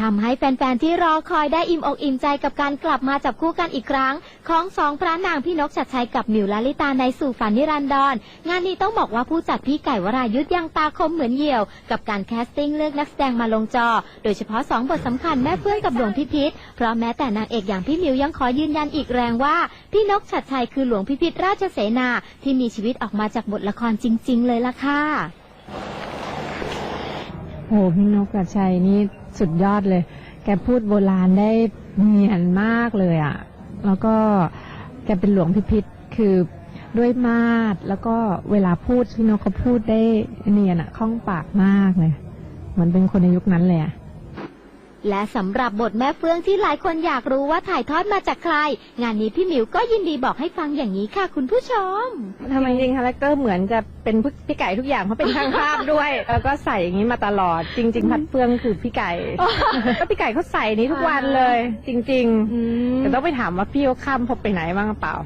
ทำให้แฟนๆ ที่รอคอยได้อิ่มอกอิ่มใจกับการกลับมาจับคู่กันอีกครั้ง ของสองพระนางพี่นกชัดชัยกับหมิวลาลิตาในสู่ฝันนิรันดร งานนี้ต้องบอกว่าผู้จัดพี่ไก่วรายุทธยังตาคมเหมือนเหยี่ยว กับการแคสติ้งเลือกนักแสดงมาลงจอ โดยเฉพาะสองบทสำคัญแม่เพื่อนกับหลวงพิพิธ เพราะแม้แต่นางเอกอย่างพี่หมิวยังขอยืนยันอีกแรงว่า พี่นกชัดชัยคือหลวงพิพิธราชเสนาที่มีชีวิตออกมาจากบทละครจริง ๆ เลยล่ะค่ะโอ้พี่นกกระชัยนี่ สุดยอดเลย แกพูดโบราณได้เนียนมากเลยอะ่ะ แล้วก็แกเป็นหลวงพิพิธคือด้วยมาดแล้วก็เวลาพูดพี่นกเขาพูดได้เนียนอะ่ะคล่องปากมากเลย เหมือนเป็นคนในยุคนั้นเลยอะ และสำหรับบทแม่เฟืองที่หลายคนอยากรู้ว่าถ่ายทอดมาจากใคร งานนี้พี่หมิวก็ยินดีบอกให้ฟังอย่างนี้ค่ะคุณผู้ชมทำไมจริงคาแรคเตอร์เหมือนจะเป็นพี่ไก่ทุกอย่างเพราะเป็นช่างภาพด้วย แล้วก็ใส่อย่างนี้มาตลอด จริง ๆ พัดเฟืองคือพี่ไก่ก็พี่ไก่เขาใส่นี้ทุกวันเลย จริงๆแต่ต้องไปถามว่าพี่เขาข้ามพบไปไหนบ้างหรือเปล่า